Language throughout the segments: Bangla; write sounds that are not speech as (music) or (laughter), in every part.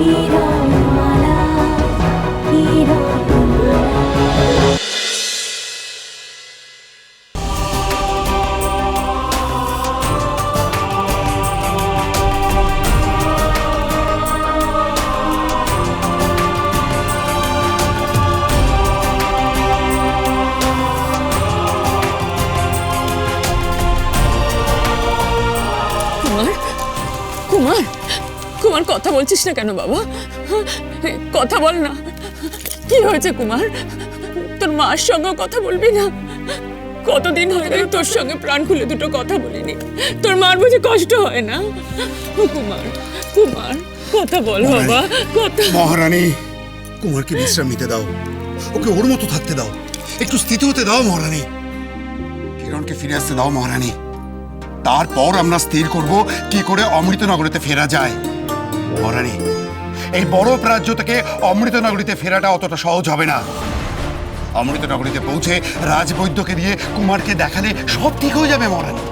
কুমার কুমার কথা বলছিস না কেন বাবা? কথা বল না। কি হয়েছে কুমার? তোর মার সঙ্গে কথা বলবি না? কতদিন হয়ে গেল তোর সঙ্গে প্রাণ খুলে দুটো কথা বলিনি। তোর মার বুঝে কষ্ট হয় না? কুমার কুমার কথা বল বাবা কথা। মহারানী কুমারকে বিশ্রাম নিতে দাও। ওকে ওর মতো থাকতে দাও। একটু স্থিতি হতে দাও মহারানী। কিরণকে ফিরে আসতে দাও মহারানী। তারপর আমরা স্থির করব কি করে অমৃতনগরেতে ফেরা যায়। মহারানী এই বড় প্রাজ্য থেকে অমৃতনগরীতে ফেরাটা অতটা সহজ হবে না। অমৃতনগরীতে পৌঁছে রাজবৈদ্যকে দিয়ে কুমারকে দেখালে সব ঠিক হয়ে যাবে মহারানী।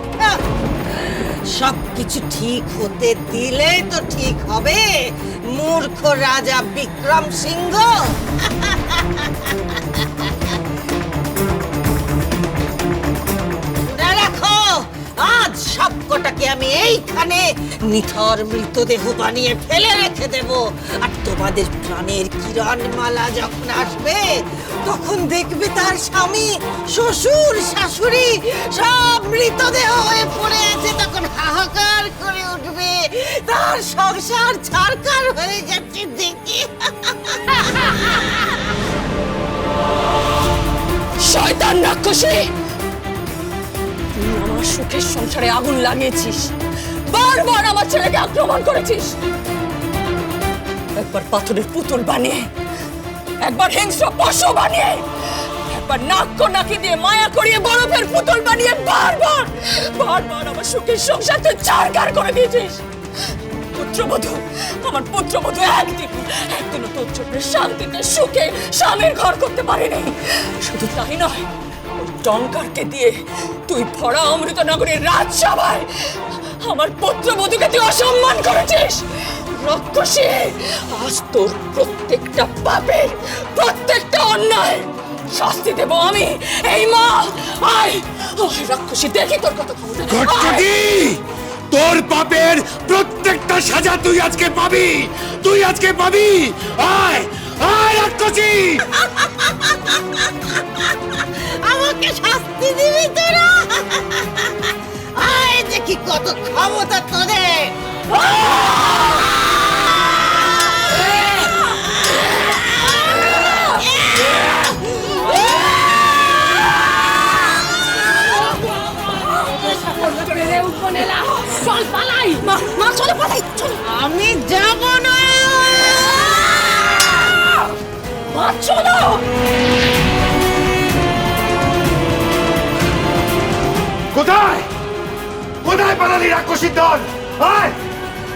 সব কিছু ঠিক হতে দিলে তো ঠিক হবে। মূর্খ রাজা বিক্রম সিংহ। (laughs) আজ সব কটাকে আমি এইখানে নিথর মৃতদেহ বানিয়ে ফেলে রেখে দেব। আর তোমাদের প্রাণের কিরণমালা যখন আসবে, তখন দেখবে তার স্বামী, শ্বশুর, শাশুড়ি সব মৃতদেহ হয়ে পড়ে আছে। তখন হাহাকার করে উঠবে। তার সংসার ছারকার হয়ে গেছে দেখি। শয়তান রাক্ষসী! সুখের সংসারে আগুন লাগিয়েছিস। বারবার আমার ছেলেকে আক্রমণ করেছিস। একবার পাথরের পুতুল বানিয়ে, একবার হিংস্র পশু বানিয়ে, একবার নাক্য নাকি দিয়ে মায়া করিয়ে বরফের পুতুল বানিয়ে বারবার বারবার আমার সুখের সংসার তুই চারকার করে দিয়েছিস। পুত্রবধূ, আমার পুত্রবধূ একদিন, একদিনও তোর জন্য শান্তিতে সুখে স্বামীর ঘর করতে পারেনি। শুধু তাই নয় টঙ্কারকে দিয়ে তুই ভরা অমৃতনগরের রাজসভায় আমার পুত্রবধূকে তুই অসম্মান করেছিস? রক্ষসী আজ তোর প্রত্যেকটা পাপের প্রত্যেকটা অন্যায় শাস্তি দেব আমি। এই মা আয়। আয়, রাক্ষসী দেখি তোর কত আয়। তোর পাপের প্রত্যেকটা সাজা তুই আজকে পাবি। তুই আজকে পাবি। আয়। আয় রাক্ষসী! আমাকে শাস্তি দিবি তোরা? আয় দেখি কত ক্ষমতা তোদের। চলো! কোথায়? কোথায় পালালি রাক্ষসীর দল? আয়!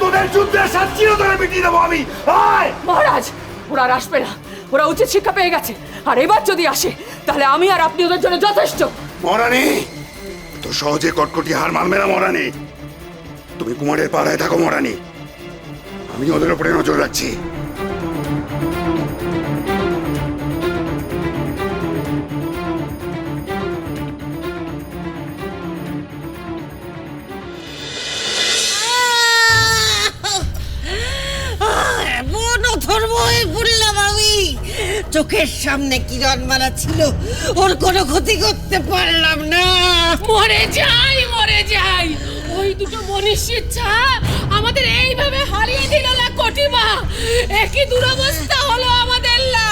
তোদের যুদ্ধের সাত চিরতরে মিটিয়ে দেবো আমি। আয়! মহারাজ ওরা আর আসবে না। ওরা উচিত শিক্ষা পেয়ে গেছে। আর এবার যদি আসে তাহলে আমি আর আপনি ওদের জন্য যথেষ্ট। মরানি! তো সহজে কটকটি হার মানবে না মরানি। তুমি কুমারের পাড়ায় থাকো মরানি। আমি ওদের উপরে নজর রাখছি। চোখের সামনে কিরণ মারা ছিল ওর কোনো ক্ষতি করতে পারলাম না। মরে যাই মরে যাই। ওই দুটো মনীষীর ছা আমাদের এইভাবে হারিয়ে দিল না কটিমা। একই দুরবস্থা হলো আমাদের লা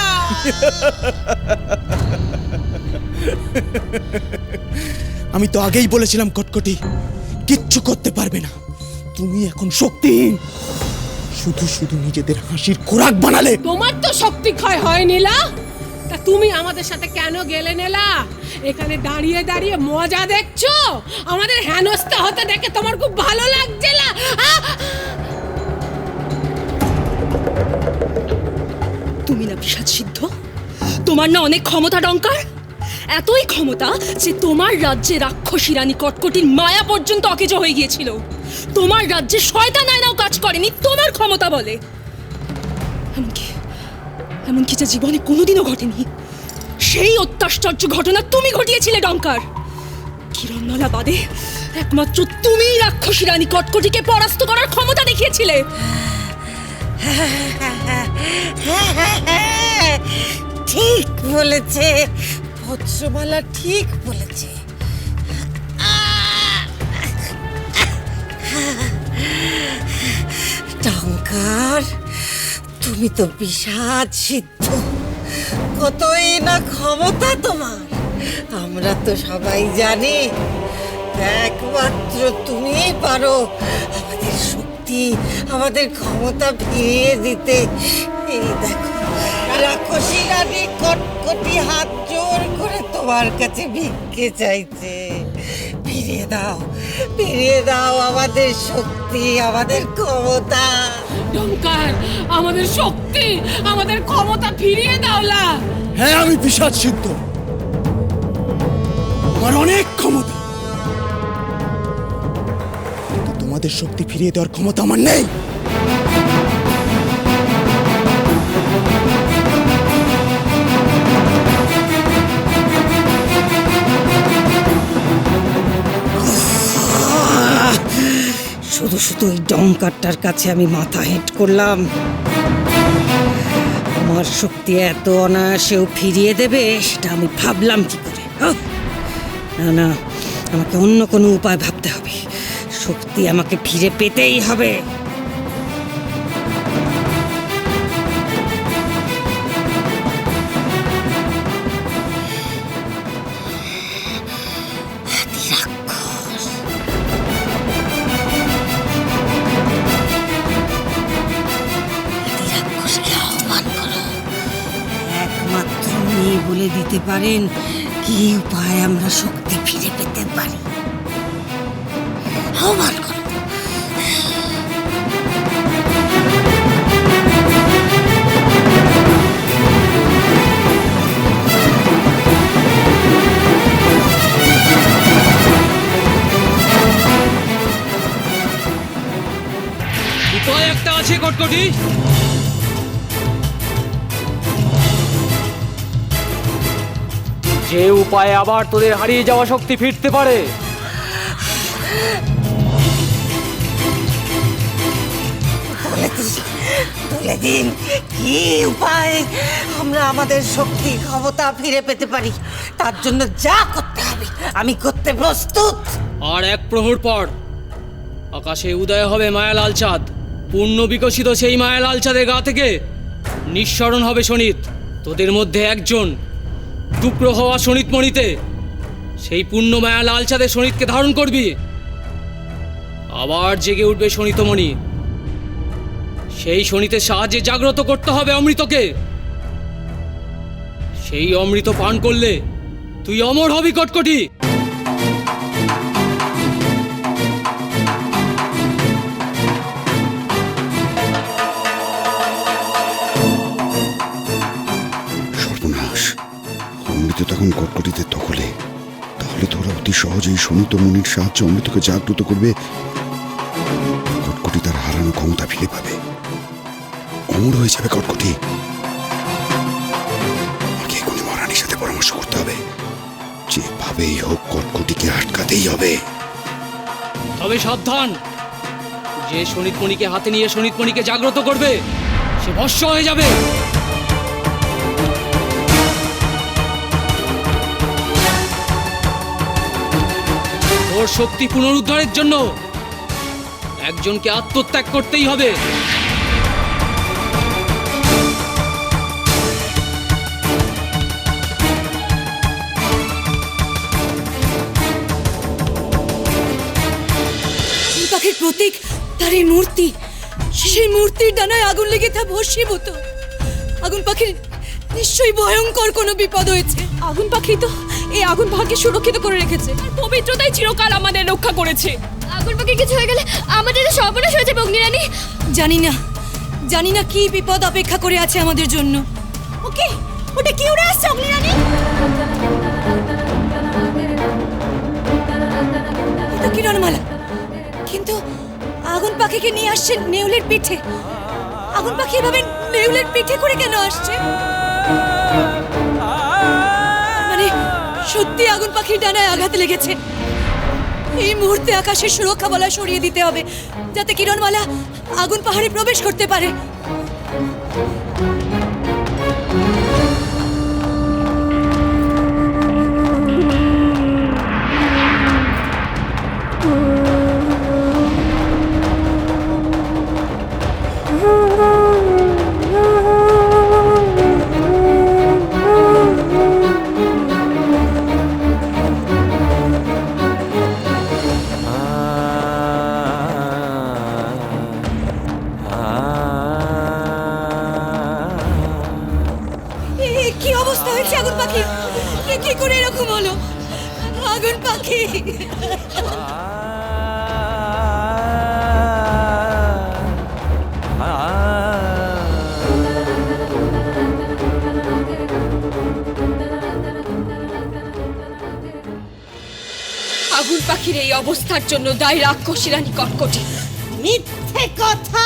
আমি তো আগেই বলেছিলাম কটকটি কিচ্ছু করতে পারবে না। তুমি এখন শক্তিহীন। শুধু শুধু নিজেদের হাসির খোরাক বানালে। তোমার তো শক্তি ক্ষয় হয়নি লা তা তুমি আমাদের সাথে কেন গেলে নেলা? এখানে দাঁড়িয়ে দাঁড়িয়ে মজা দেখছ? আমাদের হেনস্থা হতে দেখে তোমার খুব ভালো লাগছে আহ! তুমি না বিষাদ সিদ্ধ? তোমার না অনেক ক্ষমতা, ডঙ্কার? এতই ক্ষমতা যে তোমার রাজ্যে রাক্ষসী রানী কটকটির মায়া পর্যন্ত অকেজ হয়ে গিয়েছিল। তোমার রাজ্যে শয়তান আয়নাও কাজ করেনি, তোমার ক্ষমতা বলে। এমনকি এমনকি যা জীবনে কোনোদিনও ঘটেনি, সেই অত্যাশ্চর্য ঘটনা তুমি ঘটিয়েছিলে, ডঙ্কার। কিরণমালা বাদে, একমাত্র তুমিই রাক্ষসী রানী কটকটিকে পরাস্ত করার ক্ষমতা দেখিয়েছিলে। ঠিক বলেছে, ভদ্রমালা ঠিক বলেছে। টঙ্কার তুমি তো বিষাদ সিদ্ধ। কতই না ক্ষমতা তোমার, আমরা তো সবাই জানি, একমাত্র তুমিই পারো আমাদের শক্তি, আমাদের ক্ষমতা ফিরিয়ে দিতে। এই দেখো, রাক্ষসী রানী কটকটি হাত জোর করে তোমার কাছে ভিক্ষে চাইছে। ফিরিয়ে দাও ফিরিয়ে দাও আমাদের শক্তি, আমাদের ক্ষমতা। ডঙ্কার আমাদের শক্তি, আমাদের ক্ষমতা ফিরিয়ে দাওলা হ্যাঁ আমি পিসাদ সিদ্ধ। আমার অনেক ক্ষমতা। তোমাদের শক্তি ফিরিয়ে দেওয়ার ক্ষমতা আমার নেই। শুধু শুধু ওই ডংকারটার কাছে আমি মাথা হেঁট করলাম। আমার শক্তি এত অনায়াসেও ফিরিয়ে দেবে, সেটা আমি ভাবলাম কি করে? না না, আমাকে অন্য কোনো উপায় ভাবতে হবে। শক্তি আমাকে ফিরে পেতেই হবে। পারেন কি উপায় আমরা শক্তি ফিরে পেতে পারি? আহ্বান উপায় একটা আছে কটকটি। যে উপায়ে আবার তোদের হারিয়ে যাওয়া শক্তি ফিরতে পারে? বলে দিন কি উপায়? আমরা আমাদের শক্তি ক্ষমতা ফিরে পেতে পারি। তার জন্য যা করতে হবে আমি করতে প্রস্তুত। আর এক প্রহর পর আকাশে উদয় হবে মায়ালাল চাঁদ। পূর্ণ বিকশিত সেই মায়ালাল চাঁদের গা থেকে নিঃসরণ হবে শনিত তোদের মধ্যে একজন টুকরো হওয়া শনিতমণিতে সেই পূর্ণ মায়া লাল চাঁদের শনিতকে ধারণ করবি। আবার জেগে উঠবে শনিতমণি সেই শনিতের সাহায্যে জাগ্রত করতে হবে অমৃতকে। সেই অমৃত পান করলে তুই অমর হবি কটকটি। তখন কটকটিতে দখলে তাহলে তো ওরা অতি সহজেই শনিত মুনির সাহায্যে অমৃতকে জাগ্রত করবে। কটকটি তার হারানো ক্ষমতা ফিরে পাবে। অমর হয়ে যাবে কটকটি। এখনই মহারানীর সাথে পরামর্শ করতে হবে। যেভাবেই হোক কটকটিকে আটকাতেই হবে। তবে সাবধান। যে শনিতমণিকে হাতে নিয়ে শনিতমণিকে জাগ্রত করবে, সে ভস্য হয়ে যাবে। তোর শক্তি পুনরুদ্ধারের জন্য একজনকে আত্মত্যাগ করতেই হবে। পাখির প্রতীক তার এই মূর্তি সেই মূর্তির ডানায় আগুন লেগে তা ভস্মীভূত। আগুন পাখির নিশ্চয়ই ভয়ঙ্কর কোনো বিপদ হয়েছে। আগুন পাখি তো এই আগুন পাখিকে সুরক্ষিত করে রেখেছে। আর পবিত্রতাই চিরকাল আমাদের রক্ষা করেছে। আগুন পাখি কিছু হয়ে গেলে আমাদের সর্বনাশ হয়েছে বগ্নিরানী জানি না। জানি না কি বিপদ অপেক্ষা করে আছে আমাদের জন্য। ওকে ওটা কি উড়ে আসছে অগ্নিরানী? এটা কিরণমালা কিন্তু আগুন পাখিকে নিয়ে আসছেন নেউলের পিঠে। আগুন পাখি এভাবে নেউলের পিঠে করে কেন আসছে? সত্যি আগুন পাখির ডানায় আঘাত লেগেছে। এই মুহূর্তে আকাশের সুরক্ষা বলা সরিয়ে দিতে হবে, যাতে কিরণমালা আগুন পাহাড়ে প্রবেশ করতে পারে। কি অবস্থা হয়েছে আগুন পাখি? কি করে এরকম হলো? আগুন পাখি। আগুন পাখির এই অবস্থার জন্য দায় রাক্ষসী রানী কটকটি মিথ্যে কথা!